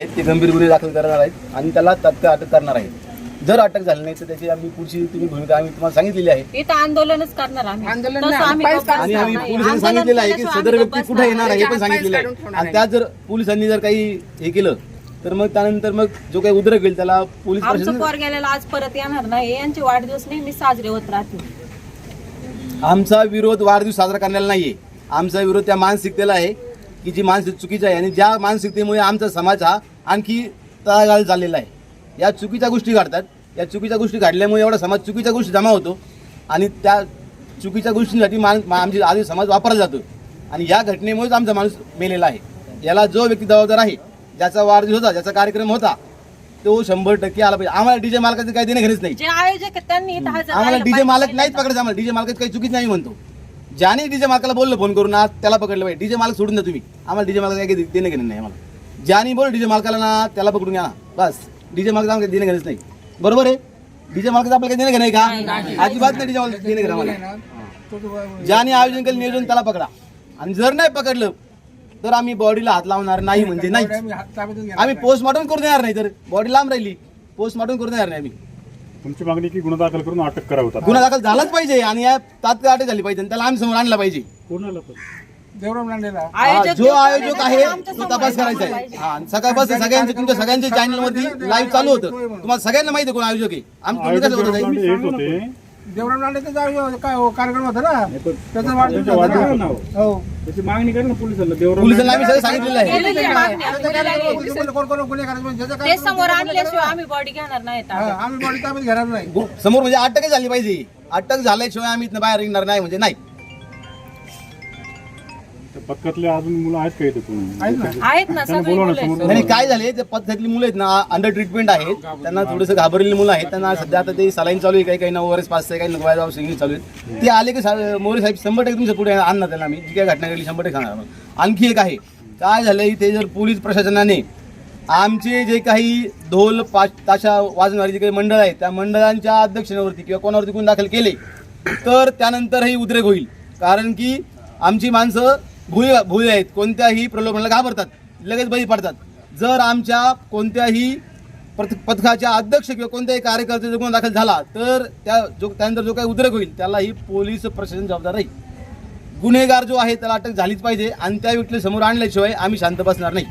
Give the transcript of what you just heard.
ते गंभीर गुन्हे दाखल करणार आहेत आणि त्याला तात्काळ अटक करणार आहेत. जर अटक झाली नाही तर त्याची आम्ही पुढची तुम्ही भूमिका आम्ही तुम्हाला सांगितलेली आहे. इथं आंदोलनच करणार आम्ही. आंदोलन तसं नाही, आम्ही पायच गप्प आणि आम्ही. पोलिसांनी सांगितलेलं आहे की सदर व्यक्ती कुठे येणार आहे हे पण सांगितलेलं आहे. आणि त्यात जर पोलिसांनी जर काही हे केलं तर मग त्यानंतर मग जो काही उद्रेक होईल त्याला पोलीस आमचं प्रशासन पोर गेलेला आज परत येणार नाही. यांचे वाढदिवस नेहमी साजरे होत राहतील आमचा विरोध वाढदिवस साजरा करण्याला नाहीये. आमचा विरोध त्या मानसिकतेला आहे. की जी मानसिक चुकीची आहे आणि ज्या मानसिकतेमुळे आमचा समाज हा आणखी तळागाळ झालेला आहे. या चुकीच्या गोष्टी घडतात. या चुकीच्या गोष्टी घडल्यामुळे एवढा समाज चुकीच्या गोष्टी जमा होतो आणि त्या चुकीच्या गोष्टींसाठी मान आमची आधी समाज वापरला जातो. आणि या घटनेमुळेच आमचा माणूस मेलेला आहे. याला जो व्यक्ती जबाबदार आहे ज्याचा वाढदिवस होता ज्याचा कार्यक्रम होता तो शंभर टक्के आला पाहिजे. आम्हाला डीजे मालकाचं काही देणे घेणेच नाही. आम्हाला डीजे. मालक नाहीत पकडायचं आम्हाला. डीजे मालकाचं काही चुकीच नाही म्हणतो. ज्याने डीजे मालकाला बोललं फोन करून आज त्याला पकडलं पाहिजे डीजे मालक सोडून द्या तुम्ही. आम्हाला डीजे मालक काही देणं घेणं नाही आम्हाला. ज्याने बोल डीजे मालकाला ना त्याला पकडून घ्या बस. डीजे मालक आम्हाला देणं घेणंच नाही. बरोबर आहे? डीजे मालकाचं आपल्याला काही देणं घेणं आहे का? अजिबात नाही डीजे मालक देणं घेणं आम्हाला. ज्याने आयोजन केलं नियोजन त्याला पकडा. आणि जर नाही पकडलं तर आम्ही बॉडीला हात लावणार नाही म्हणजे नाही आम्ही पोस्टमॉर्टम करून देणार नाही तर बॉडी लांब राहिली. पोस्टमॉर्टम करून देणार नाही आम्ही. तुमची मागणी की गुन्हा दाखल करून अटक करावं होता गुन्हा दाखल झालाच पाहिजे आणि या तात्काळ अटक झाली पाहिजे आणि त्याला आम्ही समोर आणला पाहिजे. कोणाला पण. देवराम लांडेला. हा, आयोजक जो आयोजक आहे तो तपास करायचा. आहे. हा सकाळपासून सगळ्यांचे तुमच्या सगळ्यांच्या चॅनल वरती लाईव्ह चालू होतं. तुम्हाला सगळ्यांना माहिती आहे कोण आयोजक आहे. आम्ही तुम्ही कसं आयोजक येत होते. देवराम लांडेचा काय हो, कार्यक्रम होता ना? त्याचा वाढदिवस होता ना. हो. त्याची मागणी करा ना पोलिसांना. देवराम पोलिसांना आम्ही सगळं सांगितलेलं आहे. केलेली आहे मागणी. आम्ही आहे. कोण गुन्हे ते समोर आणल्याशिवाय आम्ही बॉडी घेणार नाही आम्ही बॉडी ताब्यात घेणार नाही. गु- समोर म्हणजे अटकच झाली पाहिजे. अटक झाल्याशिवाय आम्ही इथनं बाहेर निघणार नाही म्हणजे नाही. पथकातले अजून मुलं आहेत का इथे कोणी? आहेत ना. आहेत ना त्यांना सगळी बोलवा ना मुलं आहेत. समोर नाही काय झाले ते पद्धतीतली मुलं आहेत ना अंडर ट्रीटमेंट आहेत. त्यांना थोडंसं घाबरलेली मुलं आहेत. त्यांना सध्या आता ते सलाईन चालू आहे काही काही नऊ वर्ष पाच आहे काही नऊ जाऊ सिंगिंग चालू आहे. ते आले की सा- मोरे साहेब शंभर टक्के तुमच्यापुढे आणणार त्यांना आम्ही. जी काय घटना घडली शंभर टक्के सांगणार आम्हाला. आणखी एक आहे. काय झालं इथे जर पोलीस प्रशासनाने आमचे जे काही ढोल पाच ताशा वाजवणारी जे काही मंडळ आहेत त्या मंडळांच्या अध्यक्षावरती किंवा कोणावरती गुन्हे दाखल केले तर त्यानंतरही उद्रेक होईल. कारण की आमची माणसं भुई भुई आहेत. कोणत्याही प्रलोभनाला घाबरतात. लगेच बळी पडतात. जर आमच्या कोणत्याही प्रथ पथकाच्या अध्यक्ष किंवा कोणत्याही कार्यकर्त्याचा गुन्हा दाखल झाला तर त्या जो त्यानंतर जो काही उद्रेक होईल त्यालाही पोलीस प्रशासन जबाबदार राहील. गुन्हेगार जो आहे त्याला अटक झालीच पाहिजे आणि त्या व्यक्तीला समोर आणल्याशिवाय आम्ही शांत बसणार नाही.